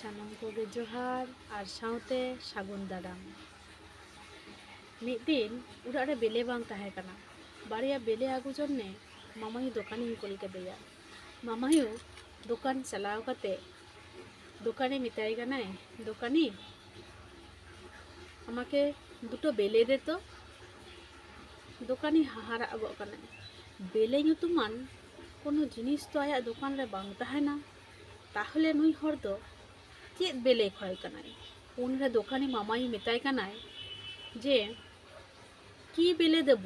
ᱥᱟᱱᱟᱢ ᱠᱚᱜᱮ ᱡᱚᱦᱟᱨ ᱟᱨ ᱥᱟᱶᱛᱮ ᱥᱟᱹᱜᱩᱱ ᱫᱟᱨᱟᱢ ᱢᱤᱫ ᱫᱤᱱ ᱚᱲᱟᱜ ᱨᱮ ᱵᱮᱞᱮ ᱵᱟᱝ ᱛᱟᱦᱮᱸ ᱠᱟᱱᱟ ᱵᱟᱨᱭᱟ ᱵᱮᱞᱮ ᱟᱹᱜᱩ ᱡᱚᱱᱱᱮ ᱢᱟᱢᱟᱭᱩ ᱫᱚᱠᱟᱱᱤᱧ ᱠᱩᱞ ᱠᱮᱫᱮᱭᱟ ᱢᱟᱢᱟᱭᱩ ᱫᱚᱠᱟᱱ ᱪᱟᱞᱟᱣ ᱠᱟᱛᱮ দোকানে মিতাই কানাই দোকানি আমাকে দুটো বেলে দে তো দোকানি হাহারা গো কানাই বেলে ᱧᱩᱛᱩᱢᱟᱱ কোনো জিনিস তো আয়ার দোকান রে বাং তাহেনা তাহলে নুই হর দো ᱪᱮᱫ বেলে ᱠᱷᱚᱭ ᱠᱟᱱᱟᱭ উনরে দোকানি মামাই মেতাই কানাই যে কি বেলে দেব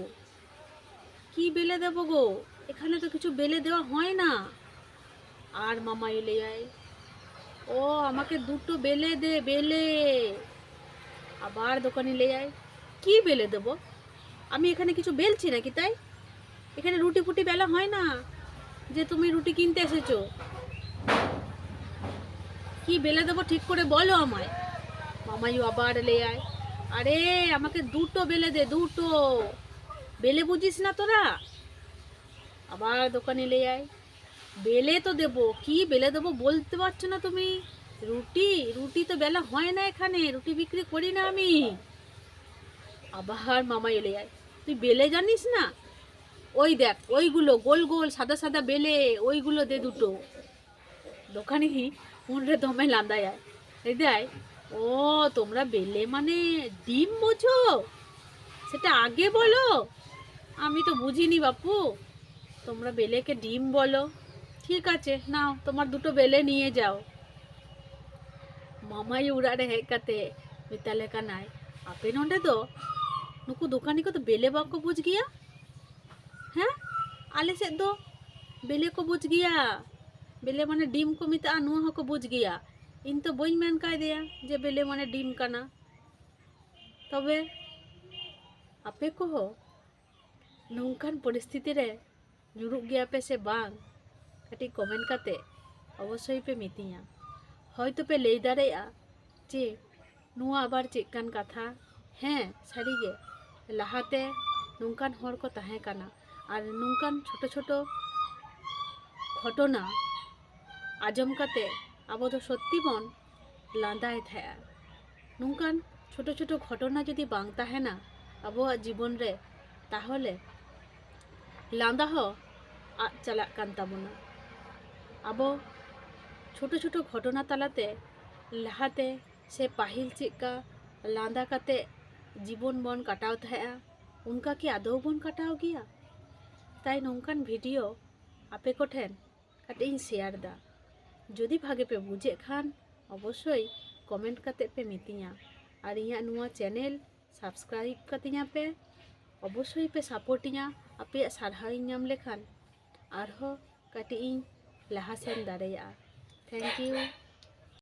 কি বেলে দেব গো এখানে তো কিছু বেলে দেওয়া হয় না আর মামা এলে যায় ও আমাকে দুটো বেলে দে বেলে আবার দোকানে লে যায় কি বেলে দেব আমি এখানে কিছু বেলছি নাকি তাই এখানে রুটি ফুটি বেলা হয় না যে তুমি রুটি কিনতে এসেছো কি বেলে দেবো ঠিক করে বলো আমায়। মামাইও আবার লে যায় আরে, আমাকে দুটো বেলে দে, দুটো। বেলে বুঝিস না তোরা? আবার দোকানে লে যায় বেলে তো দেবো, কি বেলে দেবো বলতে পারছ না তুমি? রুটি রুটি তো বেলা হয় না এখানে, রুটি বিক্রি করি না আমি। আবার মামা এলে যায় তুই বেলে জানিস না? ওই দেখ, ওইগুলো গোল গোল সাদা সাদা বেলে, ওইগুলো দে দুটো। দোকানে উনরে দমে লাঁদায় হৃদয় ও, তোমরা বেলে মানে ডিম বোঝো? সেটা আগে বলো। আমি তো বুঝিনি বাপু। তোমরা বেলেকে ডিম বলো। ঠিক আছে, নাও, তোমার দুটো বেলে নিয়ে যাও। মামাই উড়ারে হেকাতে মিতালেকা নাই। আপে নন্ডে তো? নুকু দোকানি কত বেলে বাপকো বুঝ গিয়া? হ্যাঁ? আলে সে তো বেলে কো বুঝ গিয়া? ᱵᱮᱞᱮ ᱢᱟᱱᱮ ᱰᱤᱢ ᱠᱚ ᱢᱮᱛᱟᱜᱼᱟ ᱱᱚᱣᱟ ᱦᱚᱸᱠᱚ ᱵᱩᱡᱽ ᱜᱮᱭᱟ ᱤᱧ ᱛᱚ ᱵᱟᱹᱧ ᱢᱮᱱ ᱠᱟᱣᱫᱮᱭᱟ ᱡᱮ ᱵᱮᱞᱮ ᱢᱟᱱᱮ ᱰᱤᱢ ᱠᱟᱱᱟ ᱛᱚᱵᱮ ᱟᱯᱮ ᱠᱚᱦᱚᱸ ᱱᱚᱝᱠᱟᱱ ᱯᱚᱨᱤᱥᱛᱷᱤᱛᱤ ᱨᱮ ᱧᱩᱨᱩᱜ ᱜᱮᱭᱟ ᱯᱮ ᱥᱮ ᱵᱟᱝ ᱠᱟᱹᱴᱤᱡ ᱠᱚᱢᱮᱱᱴ ᱠᱟᱛᱮ ᱚᱵᱚᱥᱥᱳᱭ ᱯᱮ ᱢᱤᱛᱤᱧᱟ ᱦᱚᱭᱛᱚ ᱯᱮ ᱞᱟᱹᱭ ᱫᱟᱲᱮᱭᱟᱜᱼᱟ ᱡᱮ ᱱᱚᱣᱟ ᱟᱵᱟᱨ ᱪᱮᱫ ᱠᱟᱱ ᱠᱟᱛᱷᱟ ᱦᱮᱸ ᱥᱟᱹᱨᱤᱜᱮ ᱞᱟᱦᱟᱛᱮ ᱱᱚᱝᱠᱟᱱ ᱦᱚᱲ ᱠᱚ ᱛᱟᱦᱮᱸ ᱠᱟᱱᱟ ᱟᱨ ᱱᱚᱝᱠᱟᱱ ᱪᱷᱳᱴᱳ ᱪᱷᱳᱴᱳ ঘটনা ᱟᱡᱚᱢᱠᱟᱛᱮ ᱟᱵᱚ ᱫᱚ ᱥᱚᱛᱛᱤ ᱵᱚᱱ ᱞᱟᱸᱫᱟᱭ ᱛᱟᱦᱮᱸᱜᱼᱟ ᱱᱚᱝᱠᱟᱱ ᱪᱷᱳᱴᱳ ᱪᱷᱳᱴᱳ ᱜᱷᱚᱴᱚᱱᱟ ᱡᱩᱫᱤ ᱵᱟᱝ ᱛᱟᱦᱮᱱᱟ ᱟᱵᱚᱣᱟᱜ ᱡᱤᱵᱚᱱ ᱨᱮ ᱛᱟᱦᱚᱞᱮ ᱞᱟᱸᱫᱟ ᱦᱚᱸ ᱟᱫ ᱪᱟᱞᱟᱜ ᱠᱟᱱ ᱛᱟᱵᱚᱱᱟ ᱟᱵᱚ ᱪᱷᱳᱴᱳ ᱪᱷᱳᱴᱳ ᱜᱷᱚᱴᱚᱱᱟ ᱛᱟᱞᱟᱛᱮ ᱞᱟᱦᱟᱛᱮ ᱥᱮ ᱯᱟᱹᱦᱤᱞ ᱪᱮᱫᱠᱟ ᱞᱟᱸᱫᱟ ᱠᱟᱛᱮ ᱡᱤᱵᱚᱱ ᱵᱚᱱ ᱠᱟᱴᱟᱣ ᱛᱟᱦᱮᱸᱜᱼᱟ ᱚᱱᱠᱟ ᱠᱤ ᱟᱫᱚᱣ ᱵᱚᱱ ᱠᱟᱴᱟᱣ ᱜᱮᱭᱟ ᱛᱟই ᱱᱚᱝᱠᱟᱱ ᱵᱷᱤᱰᱤᱭᱳ ᱟᱯᱮ ᱠᱚᱴᱷᱮᱱ ᱠᱟᱹᱴᱤᱡ ᱤᱧ ᱥᱮᱭᱟᱨ ᱮᱫᱟ ᱡᱩᱫᱤ ᱵᱷᱟᱜᱮ ᱯᱮ ᱵᱩᱡᱷᱮᱫ ᱠᱷᱟᱱ ᱚᱵᱚᱥᱥᱳᱭ ᱠᱚᱢᱮᱱᱴ ᱠᱟᱛᱮ ᱯᱮ ᱢᱤᱛᱟᱹᱧᱟ ᱟᱨ ᱤᱧᱟᱹᱜ ᱱᱚᱣᱟ ᱪᱮᱱᱮᱞ ᱥᱟᱵᱥᱠᱨᱟᱭᱤᱵ ᱠᱟᱛᱤᱧᱟ ᱯᱮ ᱚᱵᱚᱥᱥᱳᱭ ᱯᱮ ᱥᱟᱯᱳᱨᱴᱤᱧᱟ ᱟᱯᱮᱭᱟᱜ ᱥᱟᱨᱦᱟᱣ ᱤᱧ ᱧᱟᱢ ᱞᱮᱠᱷᱟᱱ ᱟᱨᱦᱚᱸ ᱠᱟᱹᱴᱤᱡ ᱤᱧ ᱞᱟᱦᱟ ᱥᱮᱱ ᱫᱟᱲᱮᱭᱟᱜᱼᱟ ᱛᱷᱮᱝᱠ ᱤᱭᱩ